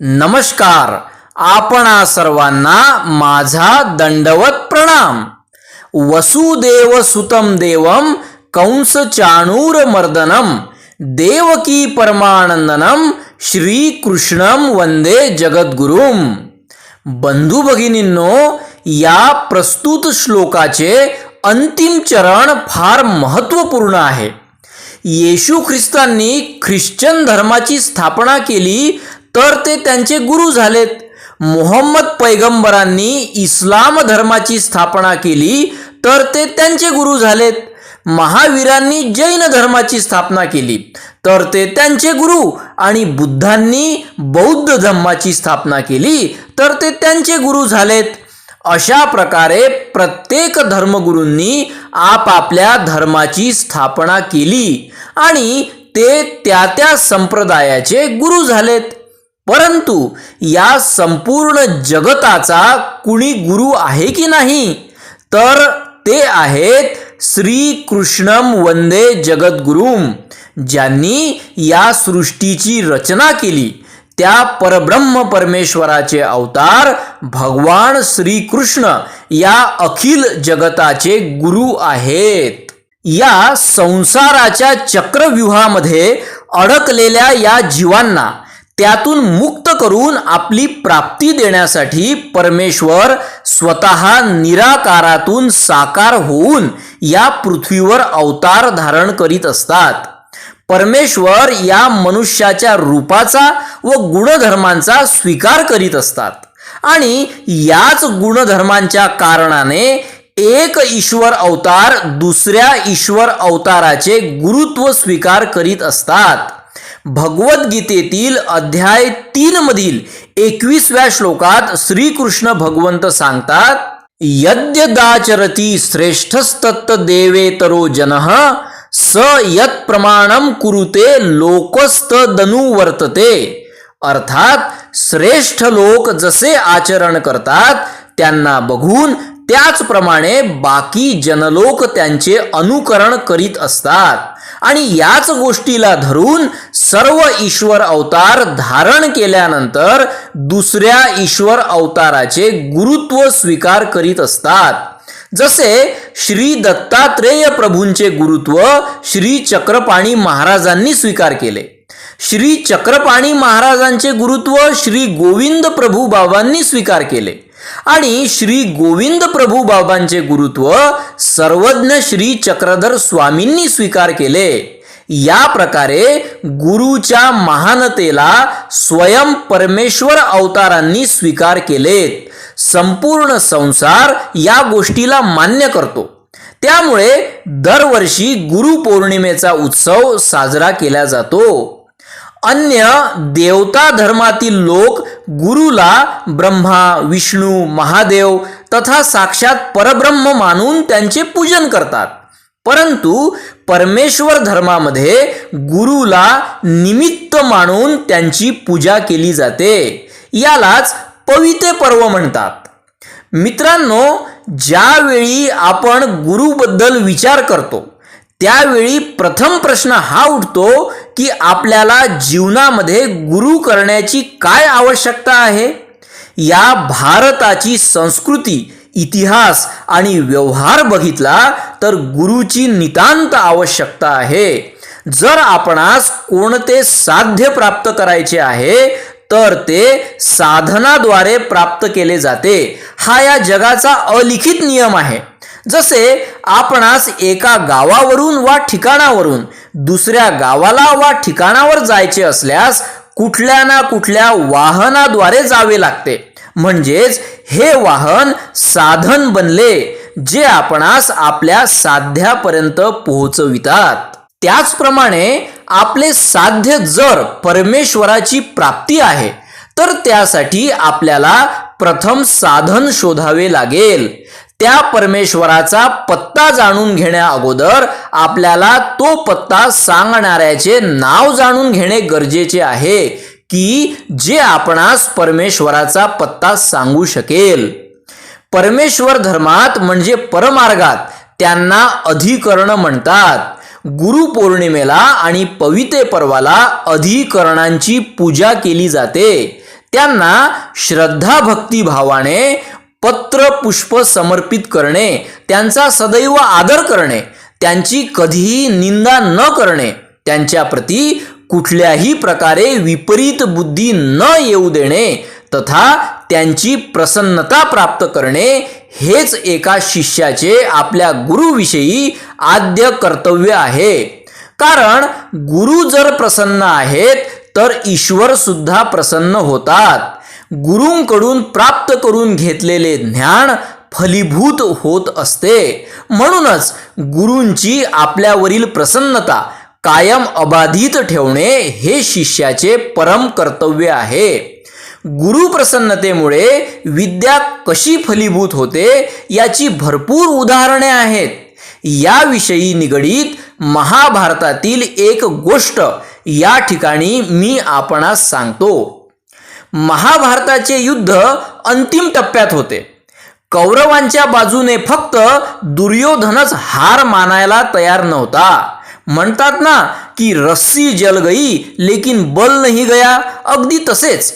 नमस्कार. आपणा सर्वांना माझा दंडवत प्रणाम. वसुदेव सुतम देवम कंस चाणूर मर्दनम देवकी परमानंदनम श्रीकृष्णम वंदे जगद्गुरुम. बंधू भगिनींनो या प्रस्तुत श्लोकाचे अंतिम चरण फार महत्त्वपूर्ण आहे. येशू ख्रिस्तांनी ख्रिश्चन धर्माची स्थापना केली तर ते त्यांचे गुरु झालेत. मोहम्मद पैगंबरांनी इस्लाम धर्माची स्थापना केली तर ते त्यांचे गुरु झालेत. महावीरांनी जैन धर्माची स्थापना केली तर ते त्यांचे गुरु आणि बुद्धांनी बौद्ध धर्माची स्थापना केली तर ते त्यांचे गुरु झालेत. अशा प्रकारे प्रत्येक धर्मगुरूंनी आपापल्या धर्माची स्थापना केली आणि ते त्या त्या संप्रदायाचे गुरु झालेत. परंतु या संपूर्ण जगताचा कुणी गुरु आहे की नाही? तर ते आहेत श्री कृष्णम वंदे जगद्गुरुम ज्यांनी या सृष्टीची रचना केली. त्या परब्रह्म परमेश्वराचे अवतार भगवान श्रीकृष्ण या अखिल जगताचे गुरु आहेत. या संसाराच्या चक्रव्यूहामध्ये अडकलेल्या या जीवांना त्यातून मुक्त करून आपली प्राप्ती देण्यासाठी परमेश्वर स्वतः निराकारातून साकार होऊन या पृथ्वीवर अवतार धारण करीत असतात. परमेश्वर या मनुष्याच्या रूपाचा व गुणधर्मांचा स्वीकार करीत असतात आणि याच गुणधर्मांच्या कारणाने एक ईश्वर अवतार दुसऱ्या ईश्वर अवताराचे गुरुत्व स्वीकार करीत असतात. भगवद्गीतेतील अध्याय तीन मधील एकवीसव्या श्लोकात श्रीकृष्ण भगवंत सांगतात यद्यदाचरती श्रेष्ठस्तत्त देवेतरो जनः स यत प्रमाणम कुरुते लोकस्त वर्तते अर्थात श्रेष्ठ लोक जसे आचरण करतात त्यांना बघून त्याचप्रमाणे बाकी जनलोक त्यांचे अनुकरण करीत असतात. आणि याच गोष्टीला धरून सर्व ईश्वर अवतार धारण केल्यानंतर दुसऱ्या ईश्वर अवताराचे गुरुत्व स्वीकार करीत असतात. जसे श्री दत्तात्रेय प्रभूंचे गुरुत्व श्री चक्रपाणी महाराजांनी स्वीकार केले. श्री चक्रपाणी महाराजांचे गुरुत्व श्री गोविंद प्रभू बाबांनी स्वीकार केले. आणि श्री गोविंद प्रभू बाबांचे गुरुत्व सर्वज्ञ श्री चक्रधर स्वामींनी स्वीकार केले. या प्रकारे गुरुच्या महानतेला स्वयं परमेश्वर अवतारांनी स्वीकार केलेत. संपूर्ण संसार या गोष्टीला मान्य करतो. त्यामुळे दरवर्षी गुरुपौर्णिमेचा उत्सव साजरा केला जातो. अन्य देवता धर्मातील लोक गुरुला ब्रह्मा विष्णू महादेव तथा साक्षात परब्रह्म मानून त्यांचे पूजन करतात. परंतु परमेश्वर धर्मामध्ये गुरुला निमित्त मानून त्यांची पूजा केली जाते. यालाच पविते पर्व म्हणतात. मित्रांनो ज्यावेळी आपण गुरुबद्दल विचार करतो त्यावेळी प्रथम प्रश्न हा उठतो की आपल्याला जीवनामध्ये गुरु करण्याची काय आवश्यकता आहे? या भारताची संस्कृती इतिहास आणि व्यवहार बघितला तर गुरुची नितांत आवश्यकता आहे. जर आपणास कोणते साध्य प्राप्त करायचे आहे तर ते साधनाद्वारे प्राप्त केले जाते. हा या जगाचा अलिखित नियम आहे. जसे आपणास एका गावावरून वा ठिकाणावरून दुसऱ्या गावाला वा ठिकाणावर जायचे असल्यास कुठल्या ना कुठल्या वाहनाद्वारे जावे लागते. म्हणजेच हे वाहन साधन बनले जे आपणास आपल्या साध्यापर्यंत पोहोचवितात. त्याचप्रमाणे आपले साध्य जर परमेश्वराची प्राप्ती आहे तर त्यासाठी आपल्याला प्रथम साधन शोधावे लागेल. त्या परमेश्वराचा पत्ता जाणून घेण्या अगोदर आपल्याला तो पत्ता सांगणाऱ्याचे नाव जाणून घेणे गरजेचे आहे की जे आपणास परमेश्वराचा पत्ता सांगू शकेल. परमेश्वर धर्मात म्हणजे परमार्गात त्यांना अधिकरण म्हणतात. गुरुपौर्णिमेला आणि पविते पर्वाला अधिकरणांची पूजा केली जाते. त्यांना श्रद्धा भक्तिभावाने पत्र पुष्प समर्पित करणे त्यांचा सदैव आदर करणे त्यांची कधीही निंदा न करणे त्यांच्याप्रती कुठल्याही प्रकारे विपरीत बुद्धी न येऊ देणे तथा त्यांची प्रसन्नता प्राप्त करणे हेच एका शिष्याचे आपल्या गुरुविषयी आद्य कर्तव्य आहे. कारण गुरु जर प्रसन्न आहेत तर ईश्वर सुद्धा प्रसन्न होतात. गुरूंकडून प्राप्त करून घेतलेले ज्ञान फलीभूत होत असते. म्हणूनच गुरूंची आपल्यावरील प्रसन्नता कायम अबाधित ठेवणे हे शिष्याचे परम कर्तव्य आहे. गुरु प्रसन्नतेमुळे विद्या कशी फलीभूत होते याची भरपूर उदाहरणे आहेत. याविषयी निगडीत महाभारतातील एक गोष्ट या ठिकाणी मी आपणास सांगतो. महाभारताचे युद्ध अंतिम टप्प्यात होते. कौरवांच्या बाजूने फक्त दुर्योधनच हार मानायला तयार नव्हता. म्हणतात ना की रस्सी जल गई लेकिन बल नाही गया अगदी तसेच.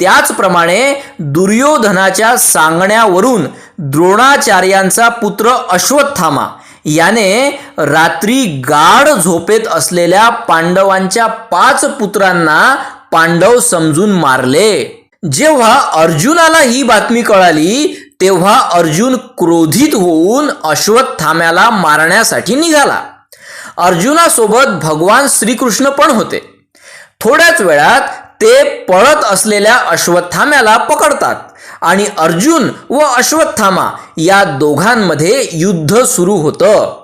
त्याचप्रमाणे दुर्योधनाच्या सांगण्यावरून द्रोणाचार्यांचा पुत्र अश्वत्थामा याने रात्री गाढ झोपेत असलेल्या पांडवांच्या पाच पुत्रांना पांडव समजून मारले. जेव्हा अर्जुनाला ही बातमी कळाली तेव्हा अर्जुन क्रोधित होऊन अश्वत्थाम्याला मारण्यासाठी निघाला. अर्जुनासोबत भगवान श्रीकृष्ण पण होते. थोड्याच वेळात ते पळत असलेल्या अश्वत्थाम्याला पकडतात आणि अर्जुन व अश्वत्थामा या दोघांमध्ये युद्ध सुरू होतं.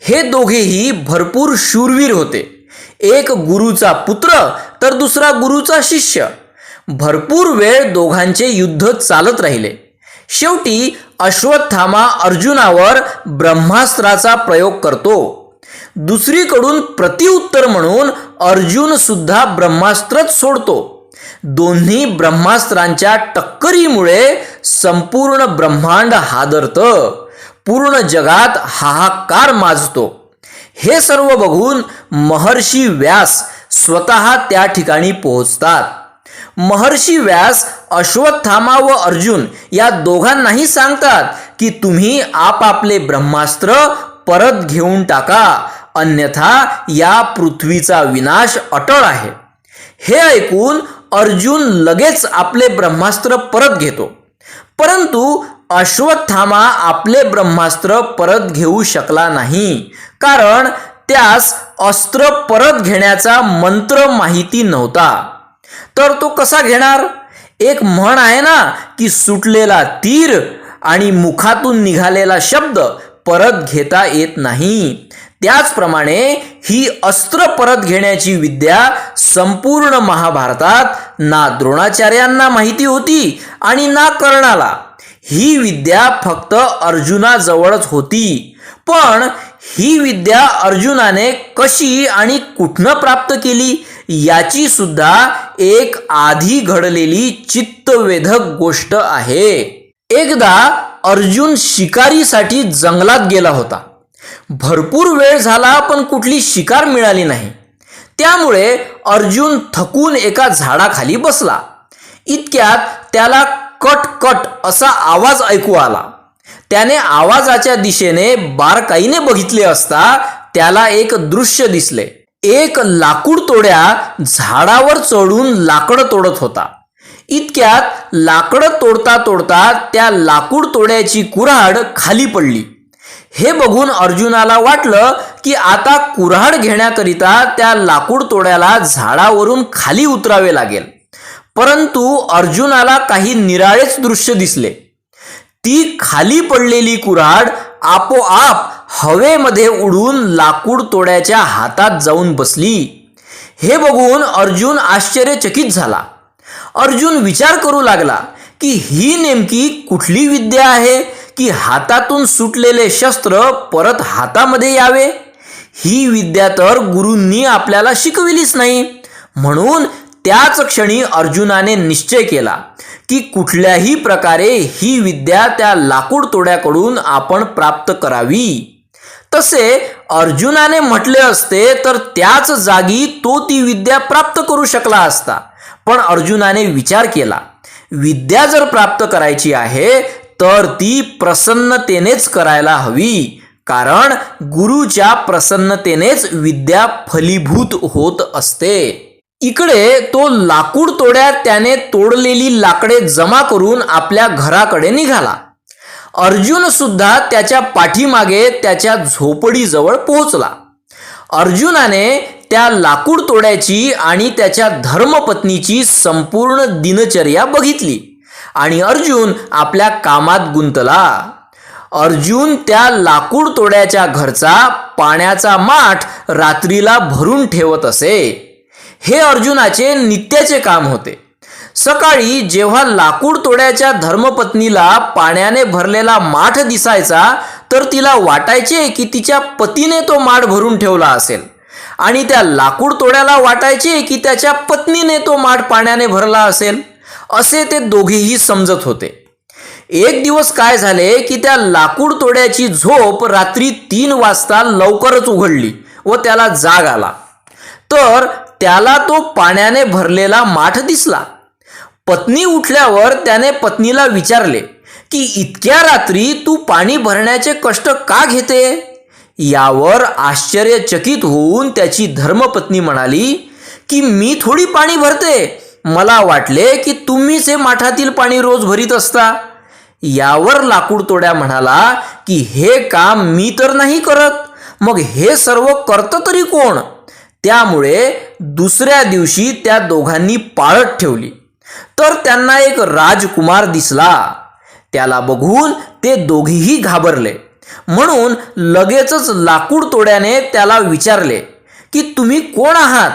हे दोघेही भरपूर शूरवीर होते. एक गुरुचा पुत्र तर दुसरा गुरुचा शिष्य. भरपूर वेळ दोघांचे युद्ध चालत राहिले. शेवटी अश्वत्थामा अर्जुनावर ब्रह्मास्त्राचा प्रयोग करतो. दुसरीकडून प्रतिउत्तर म्हणून अर्जुन सुद्धा ब्रह्मास्त्रच सोडतो. दोन्ही ब्रह्मास्त्रांच्या टक्करीमुळे संपूर्ण ब्रह्मांड हादरतं. पूर्ण जगात हाहाकार माजतो. हे सर्व बघून महर्षी व्यास स्वतः त्या ठिकाणी पोहोचतात. महर्षी व्यास अश्वत्थामा व अर्जुन या दोघांनाही सांगतात की तुम्ही आपापले ब्रह्मास्त्र परत घेऊन टाका अन्यथा या पृथ्वीचा विनाश अटळ आहे. हे ऐकून अर्जुन लगेच आपले ब्रह्मास्त्र परत घेतो. परंतु अश्वत्थामा आपले ब्रह्मास्त्र परत घेऊ शकला नाही कारण त्यास अस्त्र परत घेण्याचा मंत्र माहिती नव्हता. तर तो कसा घेणार? एक म्हण आहे ना की सुटलेला तीर आणि मुखातून निघालेला शब्द परत घेता येत नाही. त्याचप्रमाणे ही अस्त्र परत घेण्याची विद्या संपूर्ण महाभारतात ना द्रोणाचार्यांना माहिती होती आणि ना कर्णाला. ही विद्या फक्त अर्जुनाजवळच होती. पण ही विद्या अर्जुनाने कशी आणि कुठनं प्राप्त केली याची सुद्धा एक आधी घडलेली चित्तवेधक गोष्ट आहे. एकदा अर्जुन शिकारीसाठी जंगलात गेला होता. भरपूर वेळ झाला पण कुठली शिकार मिळाली नाही. त्यामुळे अर्जुन थकून एका झाडाखाली बसला. इतक्यात त्याला कट कट असा आवाज ऐकू आला. त्याने आवाजाच्या दिशेने बारकाईने बघितले असता त्याला एक दृश्य दिसले. एक लाकूड तोड्या झाडावर चढून लाकडं तोडत होता. इतक्यात लाकडं तोडता तोडता त्या लाकूड तोड्याची कुऱ्हाड खाली पडली. हे बघून अर्जुनाला वाटलं की आता कुऱ्हाड घेण्याकरिता त्या लाकूड तोड्याला झाडावरून खाली उतरावे लागेल. परंतु अर्जुनाला काही निराळेच दृश्य दिसले. ती खाली पडलेली कुऱ्हाड आपोआप हवेमध्ये उडून लाकूड तोड्याच्या हातात जाऊन बसली. हे बघून अर्जुन आश्चर्यचकित झाला. अर्जुन विचार करू लागला की ही नेमकी कुठली विद्या आहे की हातातून सुटलेले शस्त्र परत हातामध्ये यावे? ही विद्या तर गुरूंनी आपल्याला शिकविलीच नाही. म्हणून त्याच क्षणी अर्जुनाने निश्चय केला की कुठल्याही प्रकारे ही विद्या त्या लाकूड तोड्याकडून आपण प्राप्त करावी. तसे अर्जुनाने म्हटले असते तर त्याच जागी तो ती विद्या प्राप्त करू शकला असता. पण अर्जुनाने विचार केला विद्या जर प्राप्त करायची आहे तर ती प्रसन्नतेनेच करायला हवी. कारण गुरुच्या प्रसन्नतेनेच विद्या फलीभूत होत असते. इकडे तो लाकूड तोड्या त्याने तोडलेली लाकडे जमा करून आपल्या घराकडे निघाला. अर्जुन सुद्धा त्याच्या पाठीमागे त्याच्या झोपडीजवळ पोहोचला. अर्जुनाने त्या लाकूड तोड्याची आणि त्याच्या धर्मपत्नीची संपूर्ण दिनचर्या बघितली आणि अर्जुन आपल्या कामात गुंतला. अर्जुन त्या लाकूड तोड्याच्या घरचा पाण्याचा माठ रात्रीला भरून ठेवत असे. हे अर्जुनाचे नित्याचे काम होते. सकाळी जेव्हा लाकूड तोड्याच्या धर्मपत्नीला पाण्याने भरलेला माठ दिसायचा तर तिला वाटायचे की तिच्या पतीने तो माठ भरून ठेवला असेल. आणि त्या लाकूड तोड्याला वाटायचे की त्याच्या पत्नीने तो माठ पाण्याने भरला असेल असे ते दोघेही समजत होते. एक दिवस काय झाले की त्या लाकूड तोड्याची झोप रात्री तीन वाजता लवकरच उघडली व त्याला जाग आला. तर त्याला तो पाण्याने भरलेला माठ दिसला. पत्नी उठल्यावर त्याने पत्नीला विचारले की इतक्या रात्री तू पाणी भरण्याचे कष्ट का घेते? यावर आश्चर्यचकित होऊन त्याची धर्मपत्नी म्हणाली की मी थोडी पाणी भरते. मला वाटले की तुम्हीच हे माठातील पाणी रोज भरीत असता. यावर लाकूडतोड्या म्हणाला की हे काम मी तर नाही करत. मग हे सर्व करतं तरी कोण? त्यामुळे दुसऱ्या दिवशी त्या दोघांनी पाळत ठेवली. तर त्यांना एक राजकुमार दिसला. त्याला बघून ते दोघेही घाबरले. म्हणून लगेचच लाकूड तोड्याने त्याला विचारले की तुम्ही कोण आहात?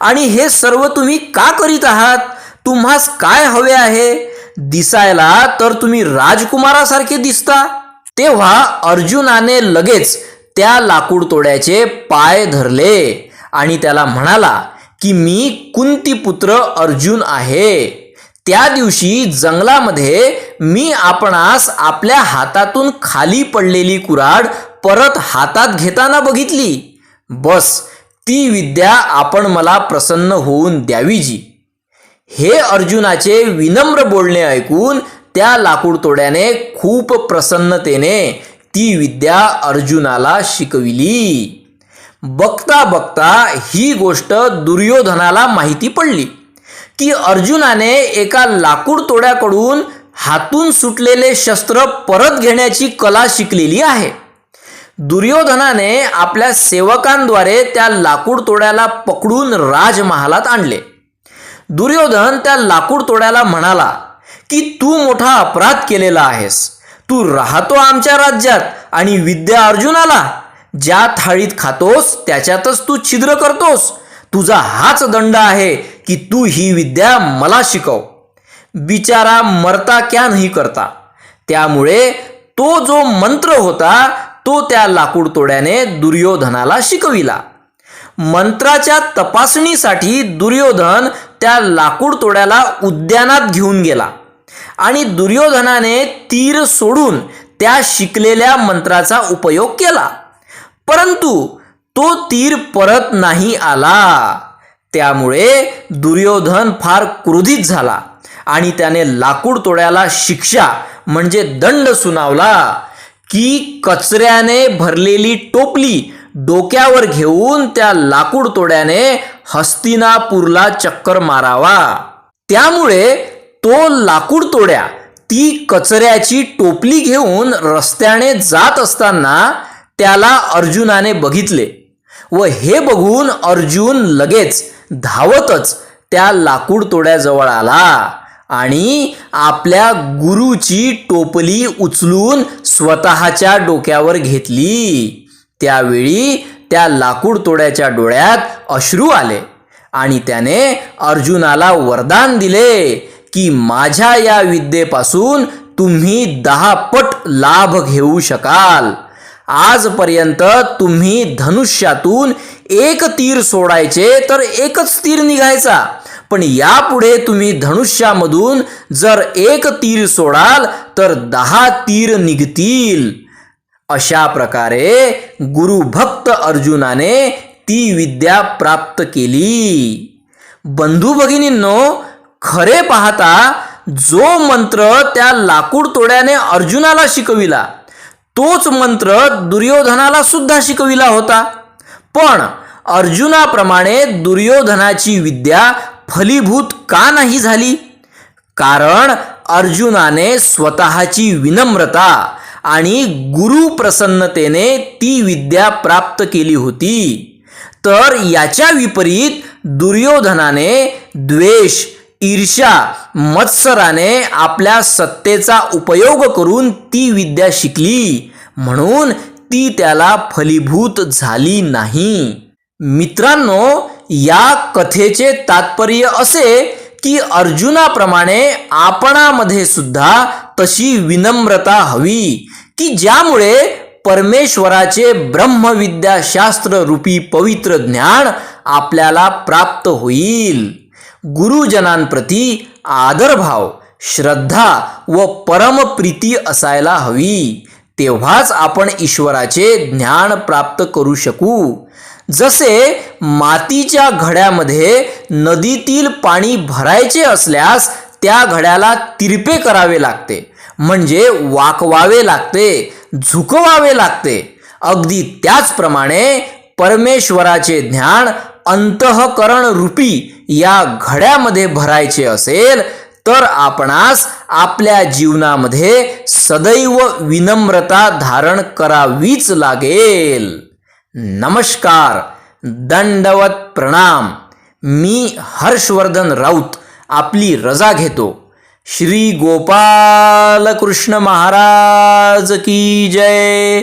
आणि हे सर्व तुम्ही का करीत आहात? तुम्हास काय हवे आहे? दिसायला तर तुम्ही राजकुमारासारखे दिसता. तेव्हा अर्जुनाने लगेच त्या लाकूड तोड्याचे पाय धरले. आणि त्याला म्हणाला की मी कुंतीपुत्र अर्जुन आहे. त्या दिवशी जंगलामध्ये मी आपणास आपल्या हातातून खाली पडलेली कुराड परत हातात घेताना बघितली. बस ती विद्या आपण मला प्रसन्न होऊन द्यावी जी हे अर्जुनाचे विनम्र बोलणे ऐकून त्या लाकूडतोड्याने खूप प्रसन्नतेने ती विद्या अर्जुनाला शिकविली. बघता बघता ही गोष्ट दुर्योधनाला माहिती पडली की अर्जुनाने एका लाकूड तोड्याकडून हातून सुटलेले शस्त्र परत घेण्याची कला शिकलेली आहे. दुर्योधनाने आपल्या सेवकांद्वारे त्या लाकूड तोड्याला पकडून राजमहालात आणले. दुर्योधन त्या लाकूड तोड्याला म्हणाला की तू मोठा अपराध केलेला आहेस. तू राहतो आमच्या राज्यात आणि विद्या अर्जुनाला. ज्या थाळीत खातोस त्याच्यातच तू छिद्र करतोस. तुझा हाच दंड आहे की तू ही विद्या मला शिकव. बिचारा मरता क्या नाही करता. त्यामुळे तो जो मंत्र होता तो त्या लाकूड तोड्याने दुर्योधनाला शिकविला. मंत्राच्या तपासणीसाठी दुर्योधन त्या लाकूड तोड्याला उद्यानात घेऊन गेला आणि दुर्योधनाने तीर सोडून त्या शिकलेल्या मंत्राचा उपयोग केला. परंतु तो तीर परत नाही आला. त्यामुळे दुर्योधन फार क्रोधित झाला आणि त्याने लाकूड तोड्याला शिक्षा म्हणजे दंड सुनावला. की कचऱ्याने भरलेली टोपली डोक्यावर घेऊन त्या लाकूड तोड्याने हस्तिनापूरला चक्कर मारावा. त्यामुळे तो लाकूड तोड्या ती कचऱ्याची टोपली घेऊन रस्त्याने जात असताना त्याला अर्जुनाने बघितले व हे बघून अर्जुन लगेच धावतच त्या लाकूड तोड्याजवळ आला आणि आपल्या गुरुची टोपली उचलून स्वतःच्या डोक्यावर घेतली. त्यावेळी त्या लाकूड तोड्याच्या डोळ्यात अश्रू आले आणि त्याने अर्जुनाला वरदान दिले की माझ्या या विद्येपासून तुम्ही दहा पट लाभ घेऊ शकाल. आजपर्यंत तुम्ही धनुष्यातून एक तीर सोडायचे तर एकच तीर निघायचा. पण यापुढे तुम्ही धनुष्यामधून जर एक तीर सोडाल तर दहा तीर निघतील. अशा प्रकारे गुरुभक्त अर्जुनाने ती विद्या प्राप्त केली. बंधू भगिनींनो खरे पाहता जो मंत्र त्या लाकूड तोड्याने अर्जुनाला शिकविला तोच मंत्र दुर्योधनाला सुद्धा शिकविला होता. पण अर्जुनाप्रमाणे दुर्योधनाची विद्या फलीभूत का नाही झाली? कारण अर्जुनाने स्वतःची विनम्रता आणि गुरुप्रसन्नतेने ती विद्या प्राप्त केली होती. तर याच्या विपरीत दुर्योधनाने द्वेष ईर्ष्या मत्सराने आपल्या सत्तेचा उपयोग करून ती विद्या शिकली. म्हणून ती त्याला फलीभूत झाली नाही. मित्रांनो या कथेचे तात्पर्य असे की अर्जुनाप्रमाणे आपणामध्ये सुद्धा तशी विनम्रता हवी की ज्यामुळे परमेश्वराचे ब्रह्मविद्याशास्त्र रूपी पवित्र ज्ञान आपल्याला प्राप्त होईल. गुरुजनांप्रती आदरभाव श्रद्धा व परमप्रीती असायला हवी. तेव्हाच आपण ईश्वराचे ज्ञान प्राप्त करू शकू. जसे मातीच्या घड्यामध्ये नदीतील पाणी भरायचे असल्यास त्या घड्याला तिरपे करावे लागते म्हणजे वाकवावे लागते झुकवावे लागते. अगदी त्याचप्रमाणे परमेश्वराचे ज्ञान अंतःकरण रूपी या घड्यामध्ये भरायचे असेल तर आपणास आपल्या जीवनामध्ये सदैव विनम्रता धारण करावीच लागेल. नमस्कार दंडवत प्रणाम. मी हर्षवर्धन राऊत आपली रजा घेतो. श्री गोपाल कृष्ण महाराज की जय.